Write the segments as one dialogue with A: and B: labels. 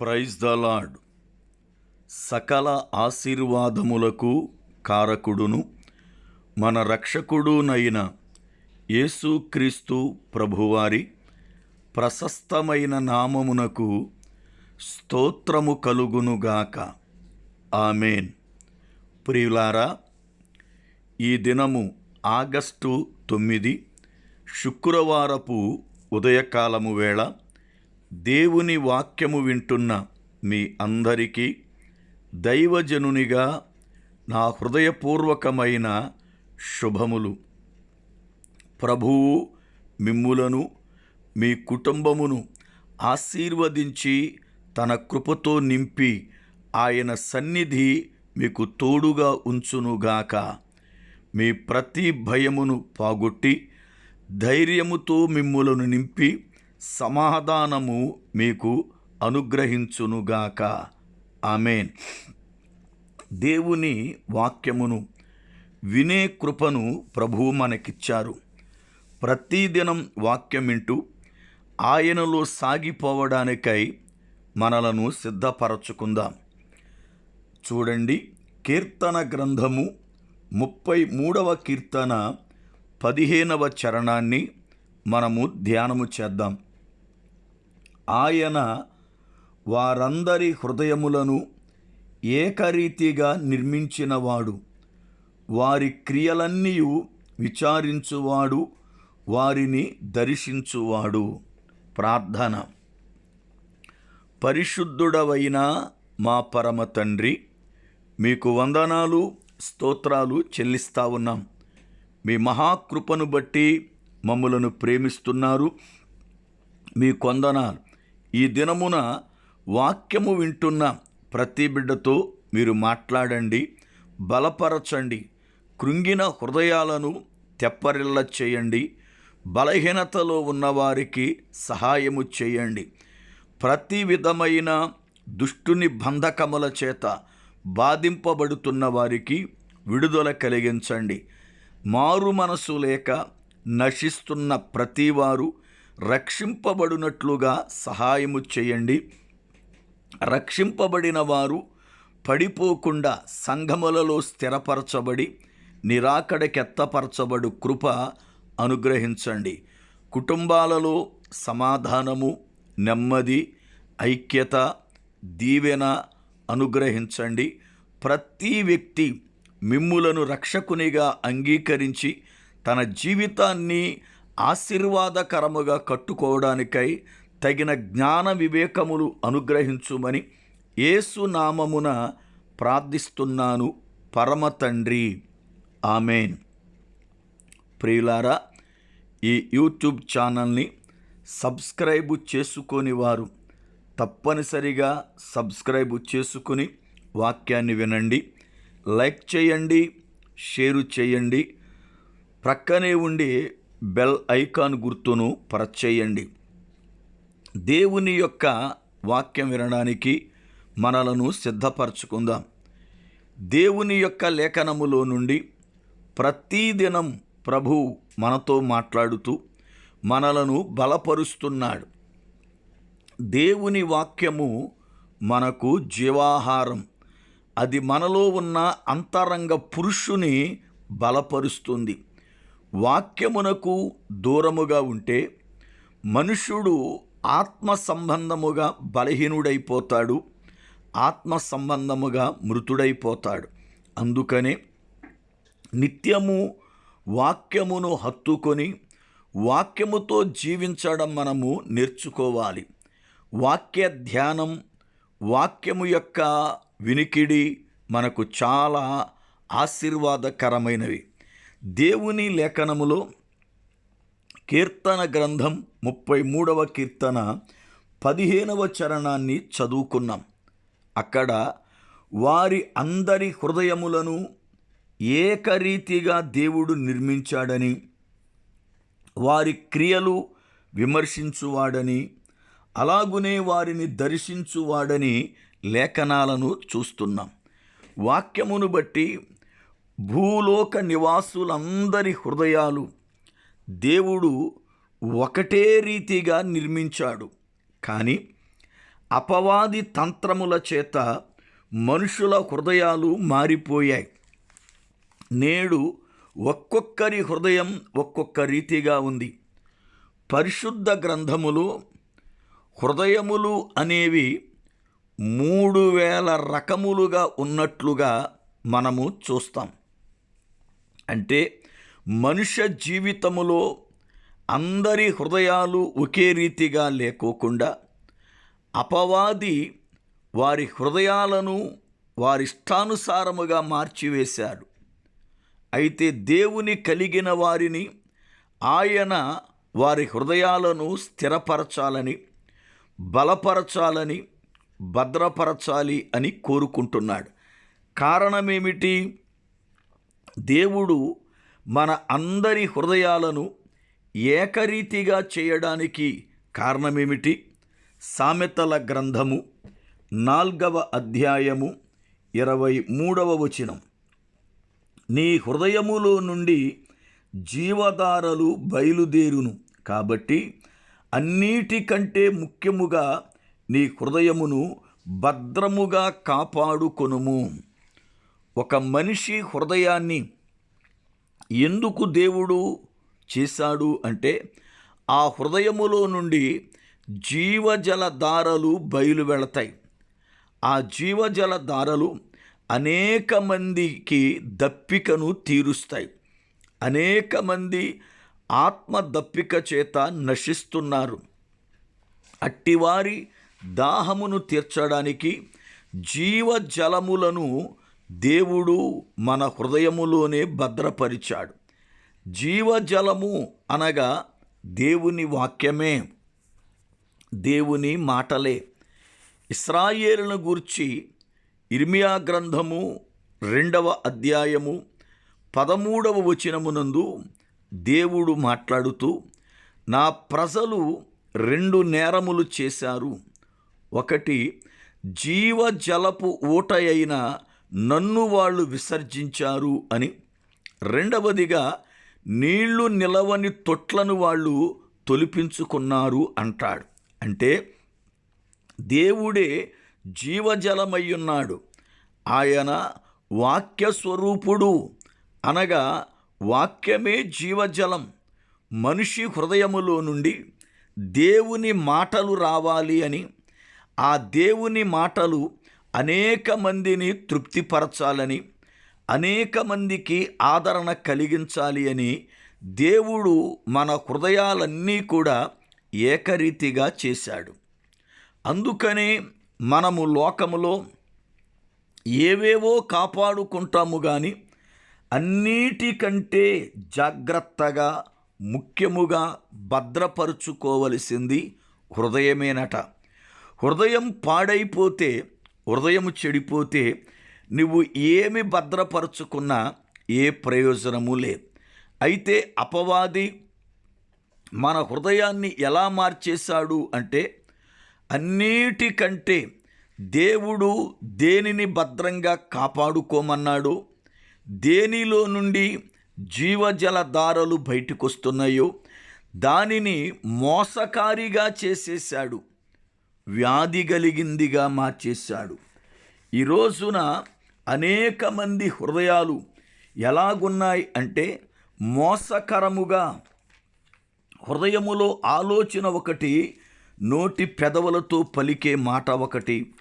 A: Praise the lord. సకల ఆశీర్వాదములకు కారకుడును మన రక్షకుడునైన యేసుక్రీస్తు ప్రభువారి ప్రశస్తమైన నామమునకు స్తోత్రము కలుగునుగాక. ఆమెన్. ప్రియులారా ఈ దినము ఆగస్టు తొమ్మిది శుక్రవారపు ఉదయకాలము వేళ దేవుని వాక్యము వింటున్న మీ అందరికీ దైవజనునిగా నా హృదయపూర్వకమైన శుభములు. ప్రభువు మిమ్ములను మీ కుటుంబమును ఆశీర్వదించి తన కృపతో నింపి ఆయన సన్నిధి మీకు తోడుగా ఉంచునుగాక. మీ ప్రతి భయమును పాగొట్టి ధైర్యముతో మిమ్ములను నింపి సమాధానము మీకు అనుగ్రహించునుగాక. ఆమెన్. దేవుని వాక్యమును వినే కృపను ప్రభువు మనకిచ్చారు. ప్రతిదినం వాక్యం వింటూ ఆయనలో సాగిపోవడానికై మనలను సిద్ధపరచుకుందాం. చూడండి కీర్తన గ్రంథము ముప్పై మూడవ కీర్తన పదిహేనవ చరణాన్ని మనము ధ్యానము చేద్దాం. ఆయన వారందరి హృదయములను ఏకరీతిగా నిర్మించినవాడు. వారి క్రియలన్నీ విచారించువాడు వారిని దర్శించువాడు. ప్రార్థన. పరిశుద్ధుడవైన మా పరమ తండ్రి మీకు వందనాలు స్తోత్రాలు చెల్లిస్తా ఉన్నాం. మీ మహాకృపను బట్టి మమ్మలను ప్రేమిస్తున్నారు. మీ కొందనాలు ఈ దినమున వాక్యము వింటున్న ప్రతి బిడ్డతో మీరు మాట్లాడండి బలపరచండి కృంగిన హృదయాలను తెప్పరిల్ల చేయండి బలహీనతలో ఉన్నవారికి సహాయము చేయండి. ప్రతి విధమైన దుష్టుని బంధకముల చేత బాధింపబడుతున్న వారికి విడుదల కలిగించండి. మారు మనసు లేక నశిస్తున్న ప్రతివారు రక్షింపబడినట్లుగా సహాయము చేయండి. రక్షింపబడిన వారు పడిపోకుండా సంఘములలో స్థిరపరచబడి నిరాకడకెత్తపరచబడు కృప అనుగ్రహించండి. కుటుంబాలలో సమాధానము నెమ్మది ఐక్యత దీవెన అనుగ్రహించండి. ప్రతి వ్యక్తి మిమ్ములను రక్షకునిగా అంగీకరించి తన జీవితాన్ని ఆశీర్వాదకరముగా కట్టుకోవడానికై తగిన జ్ఞాన వివేకములు అనుగ్రహించుమని యేసు నామమున ప్రార్థిస్తున్నాను. పరమ తండ్రి. ఆమెన్. ప్రియులారా ఈ యూట్యూబ్ ఛానల్ని సబ్స్క్రైబ్ చేసుకొని వారు తప్పనిసరిగా సబ్స్క్రైబ్ చేసుకుని వాక్యాన్ని వినండి. లైక్ చేయండి షేరు చేయండి. ప్రక్కనే ఉండి బెల్ ఐకాన్ గుర్తును పరచేయండి. చేయండి దేవుని యొక్క వాక్యం వినడానికి మనలను సిద్ధపరచుకుందాం. దేవుని యొక్క లేఖనములో నుండి ప్రతిదినం ప్రభు మనతో మాట్లాడుతూ మనలను బలపరుస్తున్నాడు. దేవుని వాక్యము మనకు జీవాహారం. అది మనలో ఉన్న అంతరంగ పురుషుని బలపరుస్తుంది. వాక్యమునకు దూరముగా ఉంటే మనుష్యుడు ఆత్మ సంబంధముగా బలహీనుడైపోతాడు ఆత్మ సంబంధముగా మృతుడైపోతాడు. అందుకనే నిత్యము వాక్యమును హత్తుకొని వాక్యముతో జీవించడం మనము నేర్చుకోవాలి. వాక్య ధ్యానం వాక్యము యొక్క వినికిడి మనకు చాలా ఆశీర్వాదకరమైనవి. దేవుని లేఖనములో కీర్తన గ్రంథం ముప్పై మూడవ కీర్తన పదిహేనవ చరణాన్ని చదువుకున్నాం. అక్కడ వారి అందరి హృదయములను ఏకరీతిగా దేవుడు నిర్మించాడని వారి క్రియలు విమర్శించువాడని అలాగునే వారిని దర్శించువాడని లేఖనాలను చూస్తున్నాం. వాక్యమును బట్టి భూలోక నివాసులందరి హృదయాలు దేవుడు ఒకటే రీతిగా నిర్మించాడు. కానీ అపవాది తంత్రముల చేత మనుషుల హృదయాలు మారిపోయాయి. నేడు ఒక్కొక్కరి హృదయం ఒక్కొక్క రీతిగా ఉంది. పరిశుద్ధ గ్రంథములు హృదయములు అనేవి మూడు వేల రకములుగా ఉన్నట్లుగా మనము చూస్తాం. అంటే మనుష్య జీవితములో అందరి హృదయాలు ఒకే రీతిగా లేకోకుండా అపవాది వారి హృదయాలను వారి ఇష్టానుసారముగా మార్చివేశాడు. అయితే దేవుని కలిగిన వారిని ఆయన వారి హృదయాలను స్థిరపరచాలని బలపరచాలని భద్రపరచాలి అని కోరుకుంటున్నాడు. కారణమేమిటి? దేవుడు మన అందరి హృదయాలను ఏకరీతిగా చేయడానికి కారణమేమిటి? సామెతల గ్రంథము నాల్గవ అధ్యాయము ఇరవై మూడవ వచనం. నీ హృదయములో నుండి జీవధారలు బయలుదేరును కాబట్టి అన్నిటికంటే ముఖ్యముగా నీ హృదయమును భద్రముగా కాపాడుకొనుము. ఒక మనిషి హృదయాన్ని ఎందుకు దేవుడు చేశాడు అంటే ఆ హృదయములో నుండి జీవజల దారలు బయలు వెళతాయి ఆ జీవజల దారలు అనేక మందికి దప్పికను తీరుస్తాయి. అనేక మంది ఆత్మ దప్పిక చేత నశిస్తున్నారు. అట్టివారి దాహమును తీర్చడానికి జీవజలములను దేవుడు మన హృదయములోనే భద్రపరిచాడు. జీవజలము అనగా దేవుని వాక్యమే దేవుని మాటలే. ఇస్రాయేలును గూర్చి ఇర్మియా గ్రంథము రెండవ అధ్యాయము పదమూడవ వచనమునందు దేవుడు మాట్లాడుతూ నా ప్రజలు రెండు నేరములు చేశారు. ఒకటి జీవజలపు ఊట అయిన నన్ను వాళ్ళు విసర్జించారు అని. రెండవదిగా నీళ్ళు నిలవని తొట్లను వాళ్ళు తొలిపించుకున్నారు అంటాడు. అంటే దేవుడే జీవజలమయ్యున్నాడు. ఆయన వాక్య స్వరూపుడు అనగా వాక్యమే జీవజలం. మనిషి హృదయములో నుండి దేవుని మాటలు రావాలి అని. ఆ దేవుని మాటలు అనేక మందిని తృప్తిపరచాలని అనేక మందికి ఆదరణ కలిగించాలి అని దేవుడు మన హృదయాలన్నీ కూడా ఏకరీతిగా చేశాడు. అందుకనే మనము లోకములో ఏవేవో కాపాడుకుంటాము కానీ అన్నిటికంటే జాగ్రత్తగా ముఖ్యముగా భద్రపరుచుకోవలసింది హృదయమేనట. హృదయం పాడైపోతే హృదయము చెడిపోతే నువ్వు ఏమి భద్రపరుచుకున్నా ఏ ప్రయోజనము లేదు. అయితే అపవాది మన హృదయాన్ని ఎలా మార్చేశాడు అంటే అన్నిటికంటే దేవుడు దేనిని భద్రంగా కాపాడుకోమన్నాడు? దేనిలో నుండి జీవజల దారలు బయటకొస్తున్నాయో దానిని మోసకారిగా చేసేశాడు. వ్యాధి కలిగిందిగా మార్చేశాడు. ఈ రోజున అనేక మంది హృదయాలు ఎలాగున్నాయి అంటే మోసకరముగా. హృదయములో ఆలోచన ఒకటి నోటి పెదవులతో పలికే మాట ఒకటి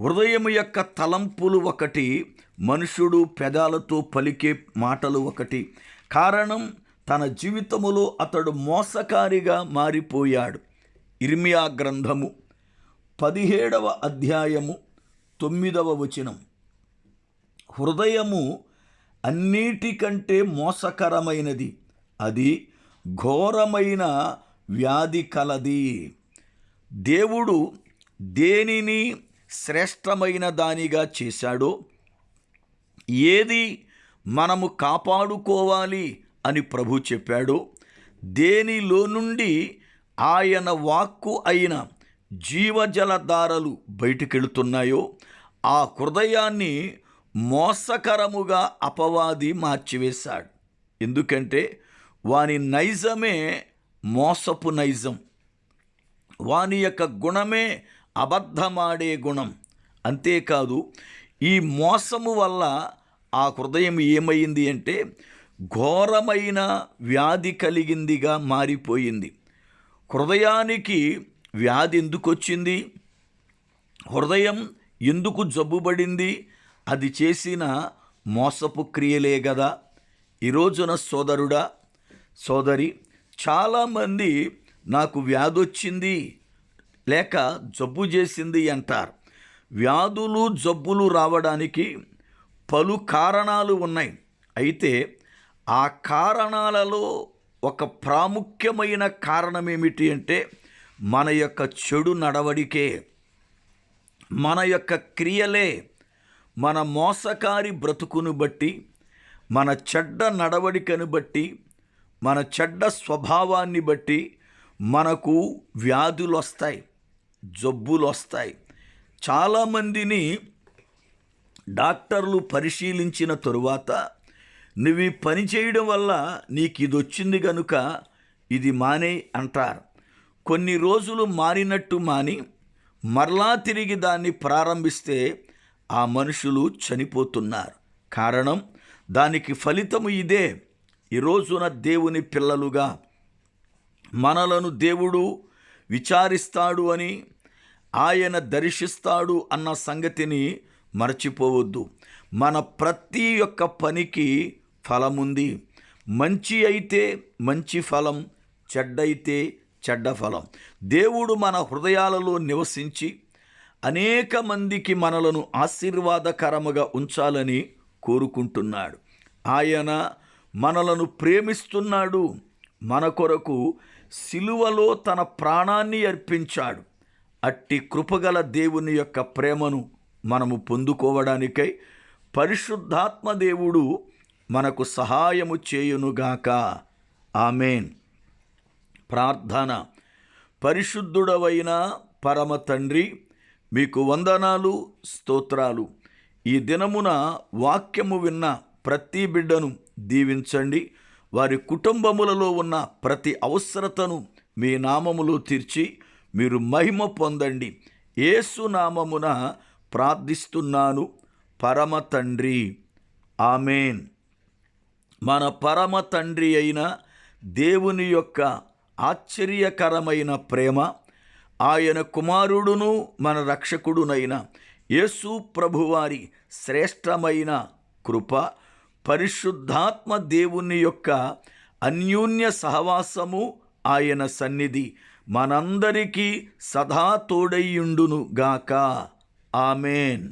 A: హృదయం యొక్క తలంపులు ఒకటి మనుషుడు పెదాలతో పలికే మాటలు ఒకటి. కారణం తన జీవితములో అతడు మోసకారిగా మారిపోయాడు. ఇర్మియా గ్రంథము పదిహేడవ అధ్యాయము తొమ్మిదవ వచనం. హృదయము అన్నిటికంటే మోసకరమైనది. అది ఘోరమైన వ్యాధి కలది. దేవుడు దేనిని శ్రేష్టమైన దానిగా చేశాడో ఏది మనము కాపాడుకోవాలి అని ప్రభు చెప్పాడో దేనిలో నుండి ఆయన వాక్కు అయిన జీవజలధారలు బయటికెళుతున్నాయో బయటికెళ్తున్నాయో ఆ హృదయాన్ని మోసకరముగా అపవాది మార్చివేశాడు. ఎందుకంటే వాని నైజమే మోసపు నైజం. వాని యొక్క గుణమే అబద్ధమాడే గుణం. అంతేకాదు ఈ మోసము వల్ల ఆ హృదయం ఏమైంది అంటే ఘోరమైన వ్యాధి కలిగిందిగా మారిపోయింది. హృదయానికి వ్యాధి ఎందుకు వచ్చింది హృదయం ఎందుకు జబ్బుబడింది? అది చేసిన మోసపు క్రియలే కదా ఈ రోజున సోదరుడా సోదరి చాలామంది నాకు వ్యాధి వచ్చింది లేక జబ్బు చేసింది అంటారు. వ్యాధులు జబ్బులు రావడానికి పలు కారణాలు ఉన్నాయి. అయితే ఆ కారణాలలో ఒక ప్రాముఖ్యమైన కారణం ఏమిటి అంటే మన యొక్క చెడు నడవడికే మన యొక్క క్రియలే మన మోసకారి బ్రతుకును బట్టి మన చెడ్డ నడవడికను బట్టి మన చెడ్డ స్వభావాన్ని బట్టి మనకు వ్యాధులు వస్తాయి జబ్బులు వస్తాయి చాలామందిని డాక్టర్లు పరిశీలించిన తరువాత నువ్వు పని చేయడం వల్ల నీకు ఇది వచ్చింది కనుక ఇది మానే అంటారు. కొన్ని రోజులు మారినట్టు మాని మరలా తిరిగి దాన్ని ప్రారంభిస్తే ఆ మనుషులు చనిపోతున్నారు. కారణం దానికి ఫలితము ఇదే. ఈ రోజున దేవుని పిల్లలుగా మనలను దేవుడు విచారిస్తాడు అని ఆయన దర్శిస్తాడు అన్న సంగతిని మరచిపోవద్దు. మన ప్రతి ఒక్క పనికి ఫలముంది. మంచి అయితే మంచి ఫలం చెడ్డైతే చెడ్డ ఫలం. దేవుడు మన హృదయాలలో నివసించి అనేక మందికి మనలను ఆశీర్వాదకరముగా ఉంచాలని కోరుకుంటున్నాడు. ఆయన మనలను ప్రేమిస్తున్నాడు. మన కొరకు సిలువలో తన ప్రాణాన్ని అర్పించాడు. అట్టి కృపగల దేవుని యొక్క ప్రేమను మనము పొందుకోవడానికై పరిశుద్ధాత్మ దేవుడు మనకు సహాయము చేయునుగాక. ఆమెన్. ప్రార్థన. పరిశుద్ధుడవైన పరమ తండ్రి మీకు వందనాలు స్తోత్రాలు. ఈ దినమున వాక్యము విన్న ప్రతి బిడ్డను దీవించండి. వారి కుటుంబములలో ఉన్న ప్రతి అవసరతను మీ నామములో తీర్చి మీరు మహిమ పొందండి. ఏసు నామమున ప్రార్థిస్తున్నాను. పరమ తండ్రి. ఆమెన్. మన పరమ తండ్రి అయిన దేవుని యొక్క ఆశ్చర్యకరమైన ప్రేమ. ఆయన కుమారుడును మన రక్షకుడునైన యేసు ప్రభువారి శ్రేష్టమైన కృప పరిశుద్ధాత్మ దేవుని యొక్క అన్యోన్య సహవాసము ఆయన సన్నిధి మనందరికీ సదా తోడయ్యుండును గాక. ఆమెన్.